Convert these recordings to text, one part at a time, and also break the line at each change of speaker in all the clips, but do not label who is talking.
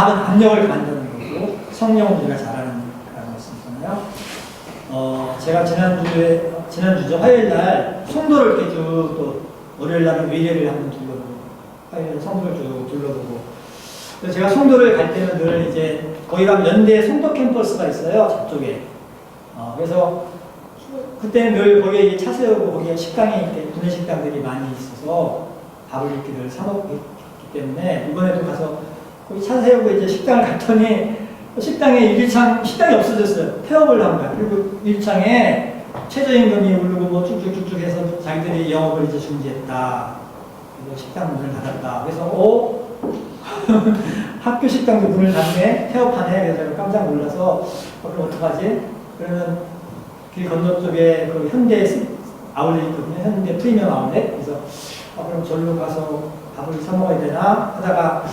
가압은 압력을 만드는 거고 성령은 우리가 잘하는 거라고 말씀드렸잖아요. 어, 제가 지난주에, 지난주죠. 화요일 날 송도를 쭉또 월요일 날은 외례를 한번 둘러보고 화요일 날 성도를 쭉 둘러보고 제가 송도를 갈 때는 늘 이제 거기 가면 연대 송도 캠퍼스가 있어요. 저쪽에. 어, 그래서 그때는 늘 거기에 차 세우고 거기에 식당이 이렇게 구내 식당들이 많이 있어서 밥을 이렇게 늘 사먹기 때문에 이번에도 가서 거기 차 세우고 이제 식당을 갔더니 식당에 일창 식당이 없어졌어요. 폐업을 한 거야. 그리고 일창에 최저임금이 오르고 뭐 쭉쭉쭉쭉 해서 자기들이 영업을 이제 중지했다. 그래서 식당 문을 닫았다. 그래서 어? 학교 식당도 문을 닫네? 폐업하네? 그래서 깜짝 놀라서 어, 그럼 어떡하지? 그러면 길 건너 쪽에 그 현대 스- 아울렛 있거든요. 현대 프리미엄 아울렛. 그래서 아, 그럼 절로 가서 밥을 사 먹어야 되나 하다가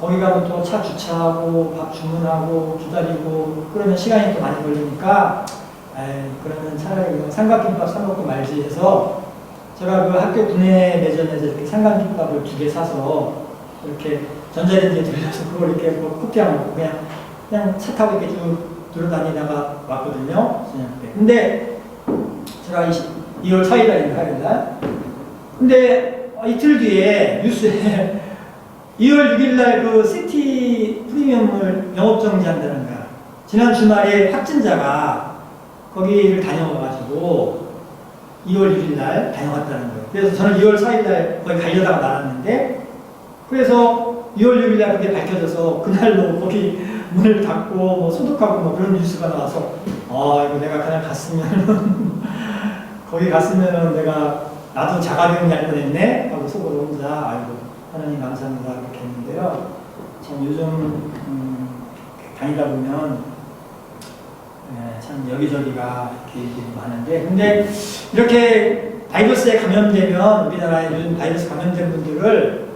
거기 가면 또 차 주차하고 밥 주문하고 기다리고 그러면 시간이 또 많이 걸리니까 에이, 그러면 차라리 삼각김밥 사 먹고 말지 해서 제가 그 학교 구내 매점에서 삼각김밥을 두 개 사서 이렇게 전자레인지에 돌려서 그걸 이렇게 뭐안 먹고 그냥 그냥 차 타고 이렇게 쭉 돌아다니다가 왔거든요. 근데 제가 2월 4일 날인가 화요일 날. 근데 어, 이틀 뒤에 뉴스에 2월 6일 날 그 시티 프리미엄을 영업 정지한다는 거야. 지난 주말에 확진자가 거기를 다녀와가지고 2월 6일 날 다녀왔다는 거예요. 그래서 저는 2월 4일 날 거기 가려다가 나왔는데 그래서 2월 6일 날 그게 밝혀져서 그날로 거기 문을 닫고 뭐 소독하고 뭐 그런 뉴스가 나와서 아 이거 내가 그냥 갔으면 거기 갔으면은 내가 나도 자가격리 할 뻔했네 하고 속으로 혼자 아이고 하나님 감사합니다 이렇게 했는데요 참 요즘 음, 다니다 보면 예, 참 여기저기가 이렇게 많은데 근데 이렇게 바이러스에 감염되면 우리나라에 요즘 바이러스 감염된 분들을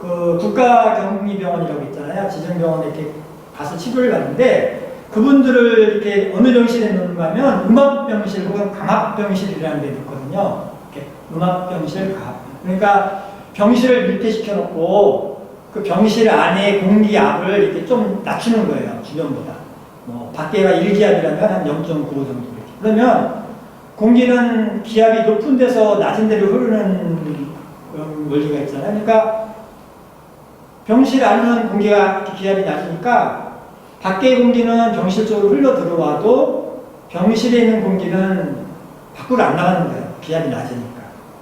그 국가격리병원이라고 있잖아요 지정병원에 이렇게 가서 치료를 받는데 그분들을 이렇게 어느 병실에 놓는가 하면 음압병실 혹은 감압병실이라는 데 있거든요. 이렇게 음압병실, 감압. 그러니까 병실을 밀폐 시켜 놓고 그 병실 안에 공기압을 이렇게 좀 낮추는 거예요. 주변보다. 뭐 밖에가 1기압이라면 한 0.95 정도. 그러면 공기는 기압이 높은 데서 낮은 데로 흐르는 그런 원리가 있잖아요. 그러니까 병실 안은 공기가 기압이 낮으니까 밖의 공기는 병실 쪽으로 흘러 들어와도 병실에 있는 공기는 밖으로 안 나가는 거예요. 기압이 낮으니까.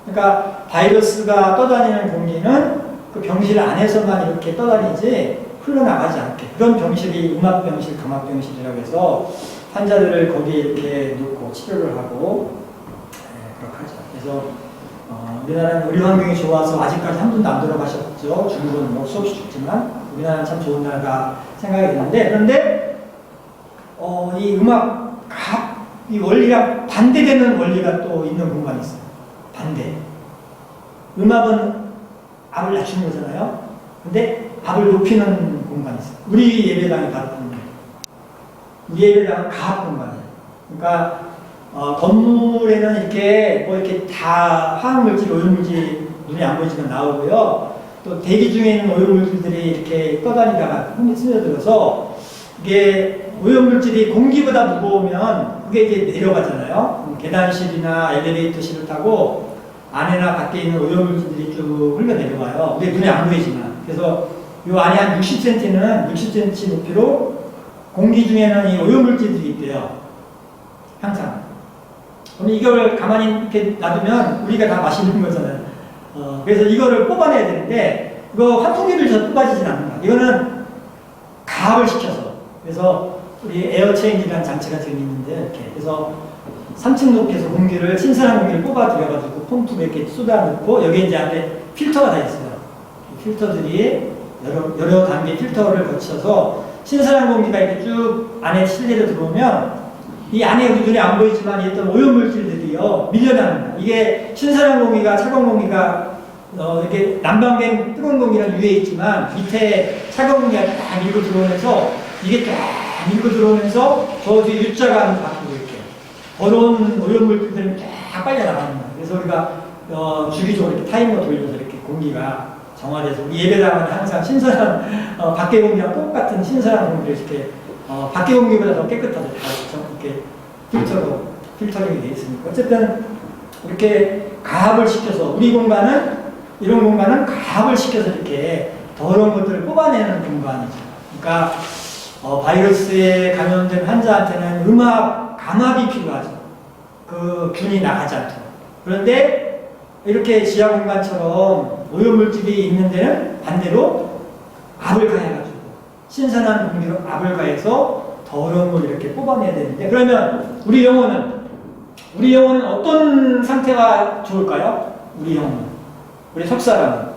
그러니까 바이러스가 떠다니는 공기는 그 병실 안에서만 이렇게 떠다니지 흘러나가지 않게. 그런 병실이 음압병실, 감압병실이라고 해서 환자들을 거기에 이렇게 놓고 치료를 하고 네, 그렇게 하죠. 그래서 어, 우리나라는 의료 환경이 좋아서 아직까지 한 분도 안 돌아가셨죠. 중국은 뭐 수없이 죽지만 우리나라는 참 좋은 나라가 생각이 드는데 그런데 어, 이 음악 갑, 이 원리랑 반대되는 원리가 또 있는 공간이 있어요. 반대. 음악은 압을 낮추는 거잖아요. 근데 압을 높이는 공간이 있어요. 우리 예배당이 바로 그런 거예요. 우리 예배당은 가압 공간이에요. 그러니까 어, 건물에는 이렇게 뭐 이렇게 다 화학물질, 오염물질 눈에 안 보이지만 나오고요. 또 대기 중에 있는 오염물질들이 이렇게 떠다니다가 홈에 스며들어서 이게 오염물질이 공기보다 무거우면 그게 이제 내려가잖아요. 계단실이나 엘리베이터실을 타고 안에나 밖에 있는 오염물질들이 쭉 흘러 내려와요. 근데 눈에 안 보이지만. 그래서 요 안에 한 60cm는 60cm 높이로 공기 중에는 이 오염물질들이 있대요. 항상. 그럼 이걸 가만히 이렇게 놔두면 우리가 다 마시는 거잖아요. 어, 그래서 이거를 뽑아내야 되는데, 이거 환풍기를 저 뽑아지진 않는다. 이거는 가압을 시켜서. 그래서 우리 에어체인지라는 장치가 지금 있는데, 이렇게. 그래서 3층 높이에서 공기를, 신선한 공기를 뽑아들여가지고 펌프에 이렇게 쏟아넣고, 여기 이제 앞에 필터가 다 있어요. 이 필터들이 여러, 여러 단계 필터를 거쳐서 신선한 공기가 이렇게 쭉 안에 실내로 들어오면 이 안에 우리 눈에 안 보이지만 어떤 오염물질들이요 밀려나는 거야. 이게 신선한 공기가 차가운 공기가 어, 이렇게 난방된 뜨거운 공기는 위에 있지만 밑에 차가운 공기가 딱 밀고 들어오면서 이게 쫙 밀고 들어오면서 저 뒤에 U자가 바뀌고 이렇게 더러운 오염물질들은 쫙 빨려 나가는 거야. 그래서 우리가 어, 주기적으로 이렇게 타이머 돌려서 이렇게 공기가 정화돼서 우리 예배당은 항상 신선한 어, 밖의 공기랑 똑같은 신선한 공기를 이렇게 어, 밖의 공기보다 더 깨끗하죠. 다 이렇게 필터로 필터링이 되어 있으니까 어쨌든 이렇게 가압을 시켜서 우리 공간은 이런 공간은 가압을 시켜서 이렇게 더러운 것들을 뽑아내는 공간이죠. 그러니까 어, 바이러스에 감염된 환자한테는 음압, 감압이 필요하죠. 그 균이 나가지 않도록. 그런데 이렇게 지하 공간처럼 오염물질이 있는 데는 반대로 압을 가해가지고 신선한 공기로 압을 가해서 더러운 걸 이렇게 뽑아내야 되는데 그러면 우리 영혼은 우리 영혼은 어떤 상태가 좋을까요? 우리 영혼 우리 속사람은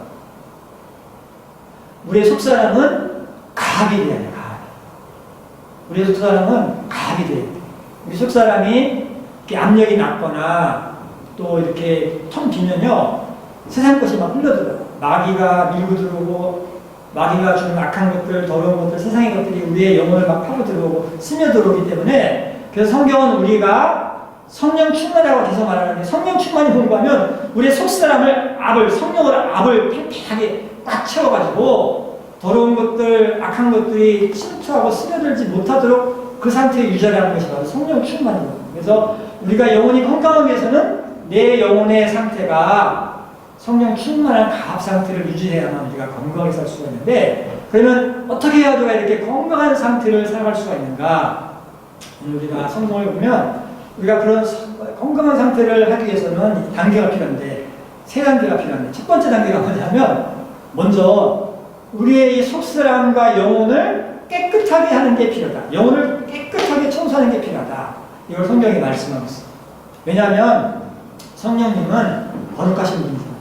우리 속사람은 가압이 가압 우리 속 사람은 가압이 돼야 돼 우리 속 사람이 이렇게 압력이 낮거나 또 이렇게 텅 비면요 세상 것이 막 흘러들어요. 마귀가 밀고 들어오고 마귀가 주는 악한 것들, 더러운 것들, 세상의 것들이 우리의 영혼을 막 파고 들어오고 스며들어오기 때문에 그래서 성경은 우리가 성령 충만이라고 계속 말하는데 성령 충만이 공부하면 우리의 속사람을 압을 성령을 압을 팽팽하게 꽉 채워가지고 더러운 것들, 악한 것들이 침투하고 스며들지 못하도록 그 상태에 유지하는 것이 바로 성령 충만입니다. 그래서 우리가 영혼이 건강하기 위해서는 내 영혼의 상태가 성령 충만한 가압 상태를 유지해야만 우리가 건강하게 살 수가 있는데 그러면 어떻게 해야 우리가 이렇게 건강한 상태를 살아갈 수가 있는가? 오늘 우리가 성경을 보면 우리가 그런 건강한 상태를 하기 위해서는 단계가 필요한데 세 단계가 필요한데 첫 번째 단계가 뭐냐면 먼저 우리의 이 속사람과 영혼을 깨끗하게 하는 게 필요하다. 영혼을 깨끗하게 청소하는 게 필요하다. 이걸 성경이 말씀하고 있어요. 왜냐하면 성령님은 거룩하신 분이세요.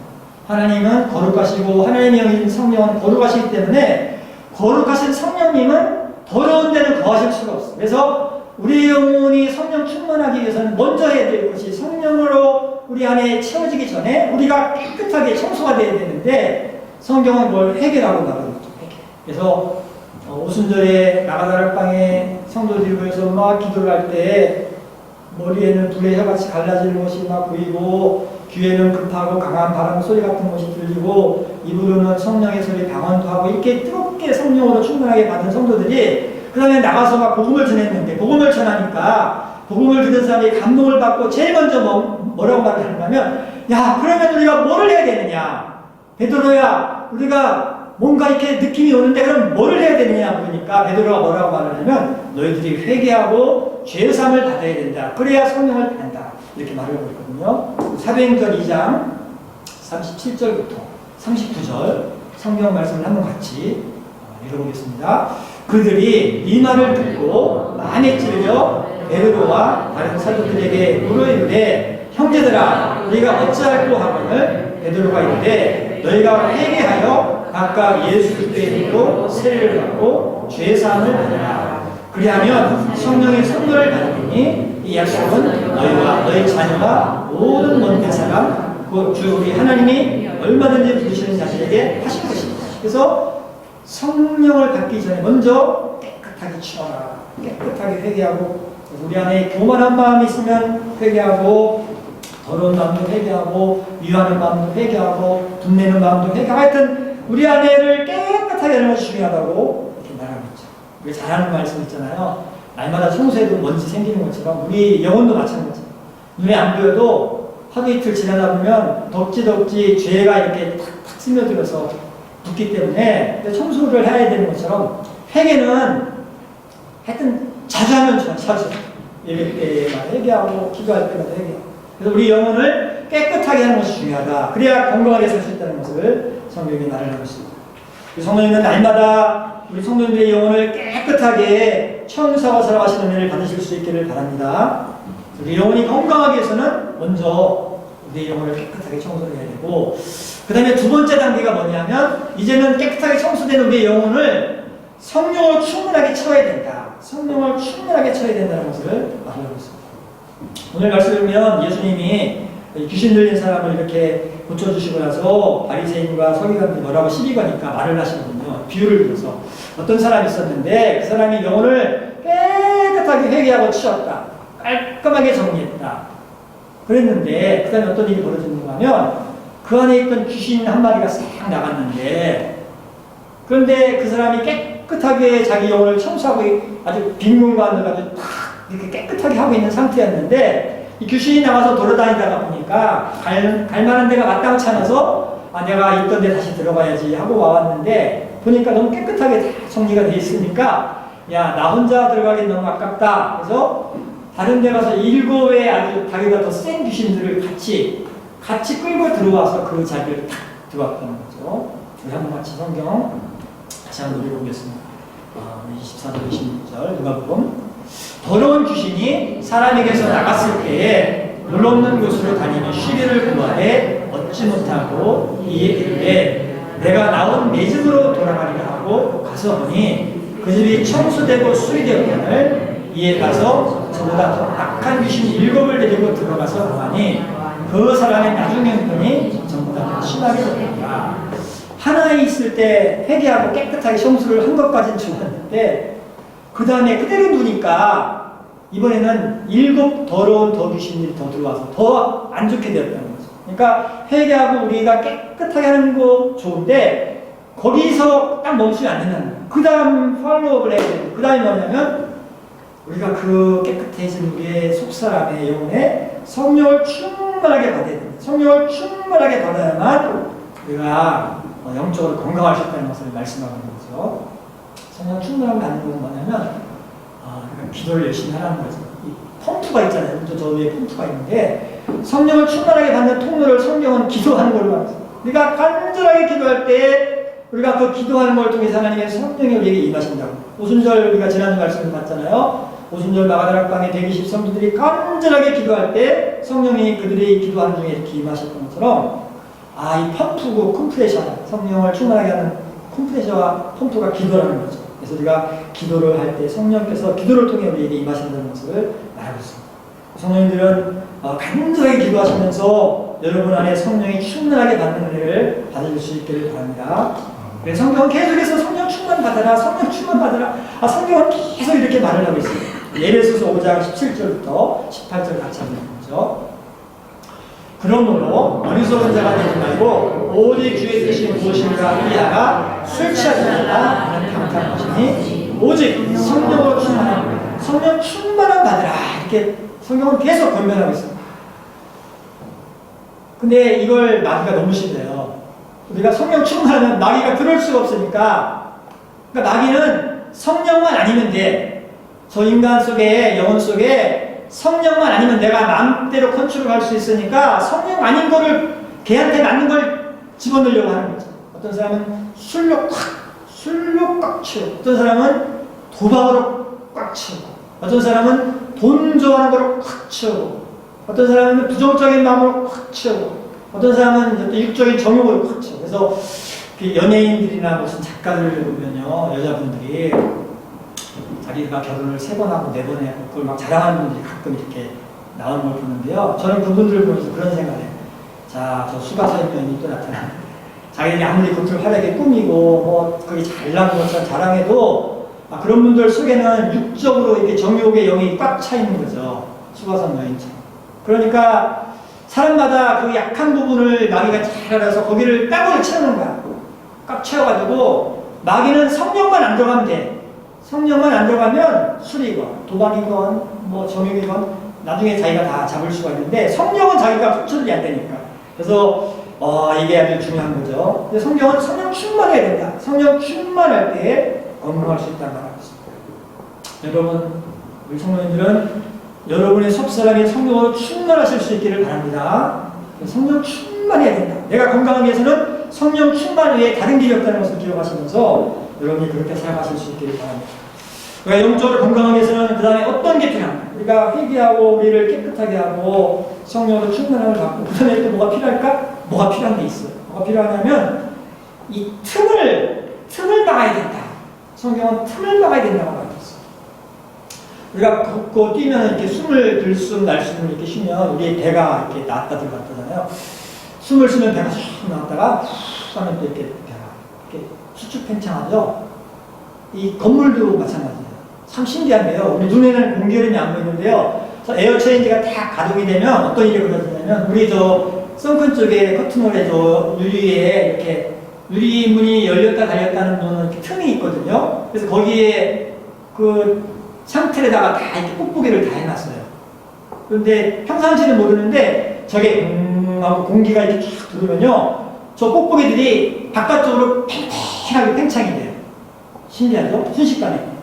하나님은 거룩하시고 하나님의 영인 성령은 거룩하시기 때문에 거룩하신 성령님은 더러운 데는 거하실 수가 없어요. 그래서 우리 영혼이 성령 충만하기 위해서는 먼저 해야 될 것이 성령으로 우리 안에 채워지기 전에 우리가 깨끗하게 청소가 돼야 되는데 성경은 뭘 해결하고 나가죠. 해결. 그래서 어, 오순절에 나가다를 방에 성도들이 모여서 막 기도를 할 때 머리에는 불의 혀같이 갈라지는 것이 막 보이고 귀에는 급하고 강한 바람 소리 같은 것이 들리고 입으로는 성령의 소리 방언도 하고 이렇게 뜨겁게 성령으로 충만하게 받은 성도들이 그 다음에 나가서 막 복음을 전했는데 복음을 전하니까 복음을 듣는 사람이 감동을 받고 제일 먼저 뭐, 뭐라고 말을 하냐면 야 그러면 우리가 뭐를 해야 되느냐 베드로야 우리가 뭔가 이렇게 느낌이 오는데 그럼 뭐를 해야 되느냐 그러니까 베드로가 뭐라고 말을 하면 너희들이 회개하고 죄사함을 받아야 된다. 그래야 성령을 받는다. 이렇게 말을 하고 있거든요. 사도행전 2장 37절부터 39절 성경 말씀을 한번 같이 어, 읽어보겠습니다. 그들이 이 말을 듣고 많이 찔려 베드로와 다른 사도들에게 물어 이르되 형제들아 우리가 어찌할꼬 하거늘 베드로가 이르되 너희가 회개하여 각각 예수 그리스도의 이름으로 세례를 받고 죄 사함을 받으라 그리하면 성령의 선물을 받으니 이 약속은 너희와 너희 자녀와 모든 먼데 사람 곧주 우리 하나님이 얼마든지 부르시는 자들에게 하실 것입니다 그래서 성령을 받기 전에 먼저 깨끗하게 치워라. 깨끗하게 회개하고 우리 안에 교만한 마음이 있으면 회개하고 더러운 마음도 회개하고 미워하는 마음도 회개하고 분내는 마음도 회개하고 하여튼 우리 안에를 깨끗하게 하는 것이 중요하다고 이렇게 말하고 있죠. 우리 잘하는 말씀 있잖아요. 날마다 청소해도 먼지 생기는 것처럼 우리 영혼도 마찬가지예요. 눈에 안 보여도 하루 이틀 지나다 보면 덥지 덥지 죄가 이렇게 탁탁 스며들어서 붙기 때문에 청소를 해야 되는 것처럼 회개는 하여튼 자주 하면 좋아, 자주. 예배 때만 회개하고 기도할 때마다 회개하고. 그래서 우리 영혼을 깨끗하게 하는 것이 중요하다. 그래야 건강하게 살 수 있다는 것을 성경이 말을 하고 있습니다. 우리 성도님은 날마다 우리 성도님들의 영혼을 깨끗하게 청소하고 살아가시는 은혜를 받으실 수 있기를 바랍니다. 우리 영혼이 건강하기 위해서는 먼저 우리 영혼을 깨끗하게 청소해야 되고 그 다음에 두 번째 단계가 뭐냐면 이제는 깨끗하게 청소된 우리의 영혼을 성령을 충분하게 채워야 된다. 성령을 충분하게 채워야 된다는 것을 말하고 있습니다. 오늘 말씀을 보면 예수님이 귀신 들린 사람을 이렇게 고쳐주시고 나서 바리새인과 서기관들이 뭐라고 시비 거니까 말을 하시거든요. 비유를 들어서 어떤 사람이 있었는데 그 사람이 영혼을 깨끗하게 회개하고 치웠다. 깔끔하게 정리했다. 그랬는데 그 다음에 어떤 일이 벌어졌는가 하면 그 안에 있던 귀신 한 마리가 싹 나갔는데 그런데 그 사람이 깨끗하게 자기 영혼을 청소하고 아주 빈공간을 아주 탁 이렇게 깨끗하게 하고 있는 상태였는데 이 귀신이 나가서 돌아다니다가 보니까 갈, 갈 만한 데가 마땅치 않아서 아, 내가 있던 데 다시 들어가야지 하고 와왔는데 보니까 너무 깨끗하게 다 정리가 돼 있으니까 야, 나 혼자 들어가긴 너무 아깝다. 그래서 다른 데 가서 일곱의 아주 자기가 더 센 귀신들을 같이 같이 끌고 들어와서 그 자리를 탁 들어왔다는 거죠. 우리 한번 같이 성경 다시 한번 읽어보겠습니다. 아, 24절 26절 누가복음 더러운 귀신이 사람에게서 나갔을 때에 물 없는 곳으로 다니며 쉬기를 구하되 얻지 못하고 이에 이르되 내가 나온 내 집으로 돌아가리라 하고 가서 보니 그 집이 청소되고 수리되었거늘 이에 가서 저보다 더 악한 귀신 일곱을 데리고 들어가서 보니 그 사람의 나중 형편이 전보다 더 심하게 되었다. 하나에 있을 때 회개하고 깨끗하게 청소를 한 것까지는 좋았는데 그 다음에 그대로 두니까 이번에는 일곱 더러운 더 귀신들이 더 들어와서 더 안 좋게 되었다는 거죠. 그러니까 회개하고 우리가 깨끗하게 하는 거 좋은데 거기서 딱 멈추면 안 된다는 거예요. 그 다음 팔로우업을 해야 돼요. 그 다음에 뭐냐면 우리가 그 깨끗해진 우리의 속사람의 영혼에 성령을 충만하게 받아야 됩니다. 성령을 충만하게 받아야만 우리가 어, 영적으로 건강할 수 있다는 것을 말씀하는 거죠. 성령 충만하게 받는 건 뭐냐면 아, 그러니까 기도를 열심히 하라는 거죠. 이 펌프가 있잖아요. 또 저 위에 펌프가 있는데 성령을 충만하게 받는 통로를 성령은 기도하는 걸로 알았어요. 우리가 간절하게 기도할 때 우리가 그 기도하는 걸 통해서 하나님의 성령이 우리에게 임하신다고. 오순절 우리가 지난주 말씀을 봤잖아요. 오순절 마가다락방에 120 성도들이 간절하게 기도할 때 성령이 그들이 기도하는 중에 임하셨던 것처럼 아, 이 펌프고 컴프레셔, 성령을 충만하게 하는 컴프레셔와 펌프가 기도라는 거죠. 그래서 우리가 기도를 할 때 성령께서 기도를 통해 우리에게 임하신다는 것을 말하고 있습니다. 성령님들은 어, 간절하게 기도하시면서 여러분 안에 성령이 충만하게 받는 은혜를 받을 수 있기를 바랍니다. 그래서 성경은 계속해서 성령 충만 받아라, 성령 충만 받아라. 아, 성경은 계속 이렇게 말을 하고 있어요. 예배소서 5장 17절부터 18절 같이 한번 보죠. 그러므로 어리석은 자가 되지 말고 오직 주의 뜻이 무엇인가 이하가 술 취하지 말라 하는 강탄 것이니 오직 성령으로 충만한 성령 충만한 받으라 이렇게 성경은 계속 권면하고 있습니다. 근데 이걸 마귀가 너무 싫어요. 우리가 성령 충만하면 마귀가 들을 수가 없으니까 그러니까 마귀는 성령만 아니면 돼. 저 인간 속에 영혼 속에 성령만 아니면 내가 마음대로 컨트롤할 수 있으니까 성령 아닌 거를 걔한테 맞는 걸 집어넣으려고 하는 거죠. 어떤 사람은 술로 꽉, 술로 꽉 채우고, 어떤 사람은 도박으로 꽉 채우고, 어떤 사람은 돈 좋아하는 거로 꽉 채우고, 어떤 사람은 부정적인 마음으로 꽉 채우고, 어떤 사람은 또 육적인 정욕으로 꽉 채우고. 그래서 그 연예인들이나 무슨 작가들 보면요, 여자분들이 자기가 결혼을 세 번 하고 네번 하고 그걸 막 자랑하는 분들이 가끔 이렇게 나오는 걸 보는데요. 저는 그분들을 보면서 그런 생각을 해요. 자, 저 수가설면이 또 나타나. 자기들이 아무리 겉을 화려하게 꾸미고 뭐 그게 잘난 것처럼 자랑해도 아, 그런 분들 속에는 육적으로 이렇게 정욕의 영이 꽉 차 있는 거죠. 수가선 여인처럼. 그러니까 사람마다 그 약한 부분을 마귀가 잘 알아서 거기를 따고를 채우는 거야. 꽉 채워가지고 마귀는 성령만 안 들어가면 돼. 성령만 안 들어가면 술이건 도박이건 뭐 정욕이건 나중에 자기가 다 잡을 수가 있는데 성령은 자기가 컨트롤이 안 되니까 그래서 어, 이게 아주 중요한 거죠. 근데 성령은 성령 충만해야 된다. 성령 충만할 때 건강할 수 있다는 말하고 있습니다. 여러분 우리 성도님들은 여러분의 속사람이 성령으로 충만하실 수 있기를 바랍니다. 성령 충만해야 된다. 내가 건강하기 위해서는 성령 충만 외에 다른 길이 없다는 것을 기억하시면서 여러분이 그렇게 살아가실 수 있기를 바랍니다. 그러니까 영적으로 건강하기 위해서는 그 다음에 어떤 게 필요한가? 우리가 회개하고 우리를 깨끗하게 하고 성령으로 충만함을 받고 그 다음에 또 뭐가 필요할까? 뭐가 필요한 게 있어요. 뭐가 필요하냐면 이 틈을 틈을 막아야 된다. 성경은 틈을 막아야 된다고 있어요. 우리가 걷고 뛰면 이렇게 숨을 들 숨 날숨 이렇게 쉬면 우리의 배가 이렇게 나왔다 들어갔다잖아요. 숨을 쉬면 배가 쑥 나왔다가 후 하면 또 이렇게 배가 이렇게 수축 팽창하죠. 이 건물도 마찬가지예요. 참 신기한데요. 우리 눈에는 공기열음이 안 보이는데요. 에어 체인지가 다 가동이 되면 어떤 일이 벌어지냐면 우리 저 썬큰 쪽에 커튼홀에도 유리에 이렇게 유리 문이 열렸다 닫렸다는 거는 이렇게 틈이 있거든요. 그래서 거기에 그 상틀에다가 다 이렇게 뽁뽁이를 다 해놨어요. 그런데 평상시는 모르는데 저게 음 하고 공기가 이렇게 쫙 들어오면요. 저 뽁뽁이들이 바깥쪽으로 팽팽하게 팽창이 돼요. 신기하죠? 순식간에.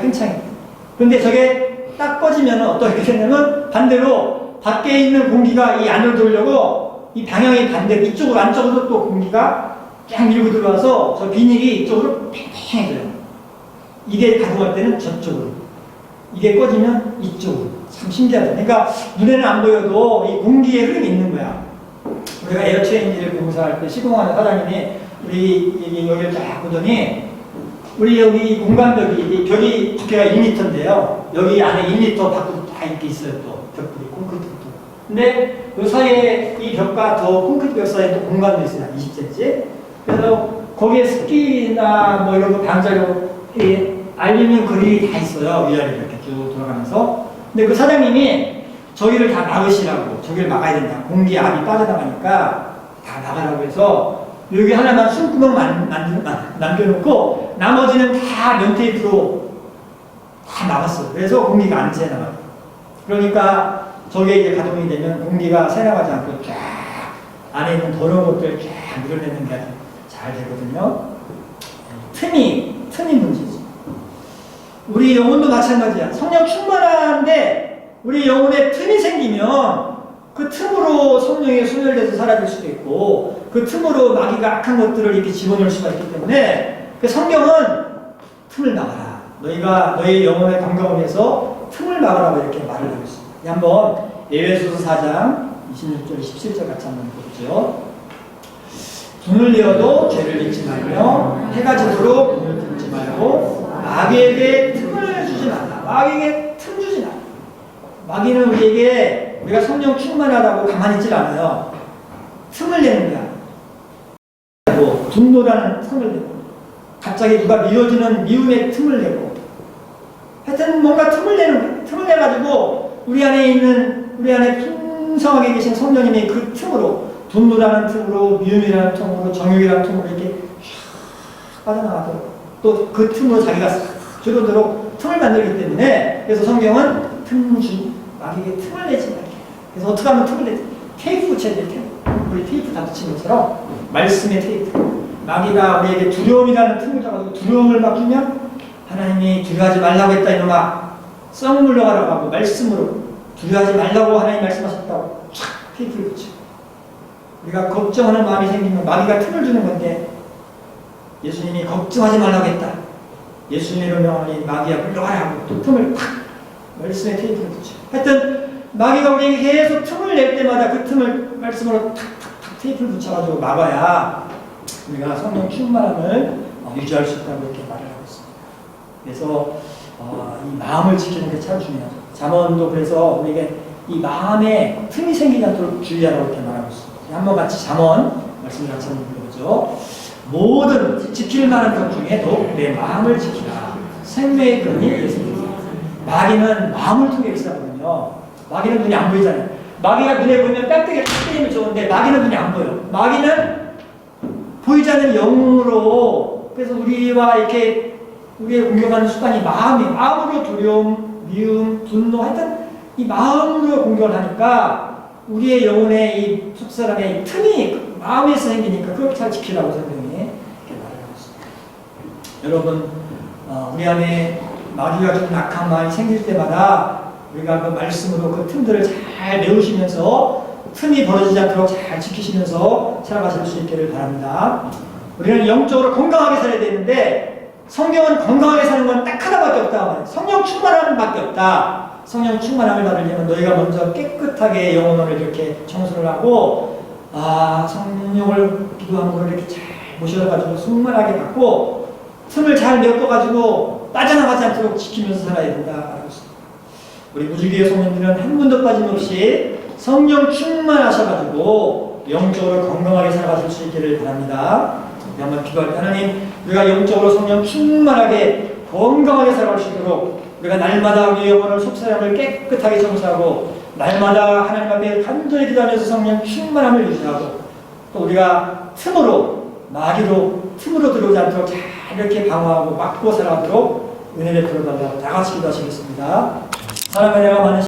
팽창이 돼요. 근데 저게 딱 꺼지면 어떻게 되냐면 반대로 밖에 있는 공기가 이 안으로 들어오려고 이 방향이 반대로 이쪽으로 안쪽으로 또 공기가 쫙 밀고 들어와서 저 비닐이 이쪽으로 팽팽해져요. 이게 가동할 때는 저쪽으로. 이게 꺼지면 이쪽으로. 참 신기하다. 그러니까 눈에는 안 보여도 이 공기의 흐름이 있는 거야. 우리가 에어체인지를 공사할 때 시공하는 사장님이 우리 여기 여기를 딱 보더니 우리 여기 공간벽이 이 벽이 두께가 1m인데요. 여기 안에 1m 밖으로 다 이렇게 있어요. 또 벽들이 콘크리트도. 근데 그 사이에 이 벽과 더 콘크리트 벽 사이에 또 공간도 있어요. 한 20cm. 그래서 거기에 습기나 뭐 이런 거 방자력 이 알루미늄 그릴이 다 있어요. 위아래 이렇게 쭉 돌아가면서. 근데 그 사장님이 저기를 다 막으시라고 저기를 막아야 된다. 공기 압이 빠져나가니까 다 막으라고 해서 여기 하나만 숨구멍 만, 남겨놓고 나머지는 다 면테이프로 다 막았어요. 그래서 공기가 안 새나가요. 그러니까 저게 이제 가동이 되면 공기가 새나가지 않고 쫙 안에 있는 더러운 것들 쫙 밀어내는 게 잘 되거든요. 틈이, 틈이 문제지. 우리 영혼도 마찬가지야. 성령 충만한데 우리 영혼에 틈이 생기면 그 틈으로 성령이 소멸돼서 사라질 수도 있고 그 틈으로 마귀가 악한 것들을 이렇게 집어넣을 수가 있기 때문에 그 성경은 틈을 막아라. 너희가 너희 영혼의 건강을 위해서 틈을 막으라고 이렇게 말을 하고 있습니다. 한번 예외소서 4장 26절 17절 같이 한번 보죠. 돈을 내어도 죄를 잊지 말며 해가 지도록 눈을 들지 말고 마귀에게 틈을 주지 말라. 마귀에게 틈 주지 말라. 마귀는 우리에게 우리가 성령 충만하다고 가만히 있질 않아요. 틈을 내는 거야. 뭐 분노라는 틈을 내고 갑자기 누가 미워지는 미움의 틈을 내고 하여튼 뭔가 틈을 내는. 틈을 내가지고 우리 안에 있는 우리 안에 풍성하게 계신 성령님이 그 틈으로 분노라는 틈으로 미움이라는 틈으로 정욕이라는 틈으로 이렇게 쫙 빠져나가도록 또 그 틈으로 자기가 싹 들어오도록 틈을 만들기 때문에 그래서 성경은 틈주 마귀에게 틈을 내지 말게 그래서 어떻게 하면 틈을 내지 테이프 붙여야 돼 테이프 우리 테이프 다 붙인 것처럼 말씀의 테이프 마귀가 우리에게 두려움이라는 틈을 잡아서 두려움을 맡기면 하나님이 두려워하지 말라고 했다 이놈아 썩 물러가라고 하고 말씀으로 두려워하지 말라고 하나님 말씀하셨다고 촥 테이프를 붙여 우리가 걱정하는 마음이 생기면 마귀가 틈을 주는 건데 예수님이 걱정하지 말라고 했다. 예수님으로 명하니 마귀야 물러가라 하고 또 틈을 탁 말씀에 테이프를 붙여. 하여튼 마귀가 우리에게 계속 틈을 낼 때마다 그 틈을 말씀으로 탁탁탁 테이프를 붙여가지고 막아야 우리가 성령 충만함을 어, 유지할 수 있다고 이렇게 말을 하고 있습니다. 그래서 어, 이 마음을 지키는 게 참 중요하죠. 잠언도 그래서 우리에게 이 마음에 틈이 생기지 않도록 주의하라고 이렇게 말하고 있습니다. 한번 같이 잠언 말씀을 같이 한번 읽어보죠. 모든 지킬 만한 것 중에도 내 마음을 지키라. 생명의 근이 예수입니다. 마귀는 마음을 통해 역사하거든요. 마귀는 눈이 안 보이잖아요. 마귀가 눈에 보면 깍두기를 탁 때리면 좋은데 마귀는 눈이 안 보여. 마귀는 보이지 않는 영으로 그래서 우리와 이렇게 우리의 공격하는 습관이 마음이 마음으로 두려움, 미움, 분노 하여튼 이 마음으로 공격을 하니까 우리의 영혼의 이 속사람의 이 틈이 마음에서 생기니까 그걸 잘 지키라고 성경이 이렇게 말을 하고 있습니다. 여러분 어, 우리 안에 마귀가 좀 낙한 마음이 생길 때마다 우리가 그 말씀으로 그 틈들을 잘 메우시면서 틈이 벌어지지 않도록 잘 지키시면서 살아가실 수 있기를 바랍니다. 우리는 영적으로 건강하게 살아야 되는데 성경은 건강하게 사는 건 딱 하나밖에 없다. 성령 충만함은 밖에 없다. 성령 충만함을 받으려면 너희가 먼저 깨끗하게 영혼을 이렇게 청소를 하고 아 성령을 기도하는 걸 이렇게 잘 모셔가지고 충만하게 받고 틈을 잘 메꿔가지고 빠져나가지 않도록 지키면서 살아야 된다. 우리 무지개의 성령들은 한 분도 빠짐없이 성령 충만하셔가지고 영적으로 건강하게 살아가실 수 있기를 바랍니다. 한번 기도할 때 하나님 우리가 영적으로 성령 충만하게 건강하게 살아갈 수 있도록 우리가 날마다 우리 영혼을 속사람을 깨끗하게 청소하고 날마다 하나님 앞에 간절히 기도하면서 성령 충만함을 유지하고 또 우리가 틈으로 마귀로 틈으로 들어오지 않도록 잘 이렇게 방어하고 막고 살아가도록 은혜를 풀어달라고 다 같이 기도하시겠습니다. 사랑과 내가 많은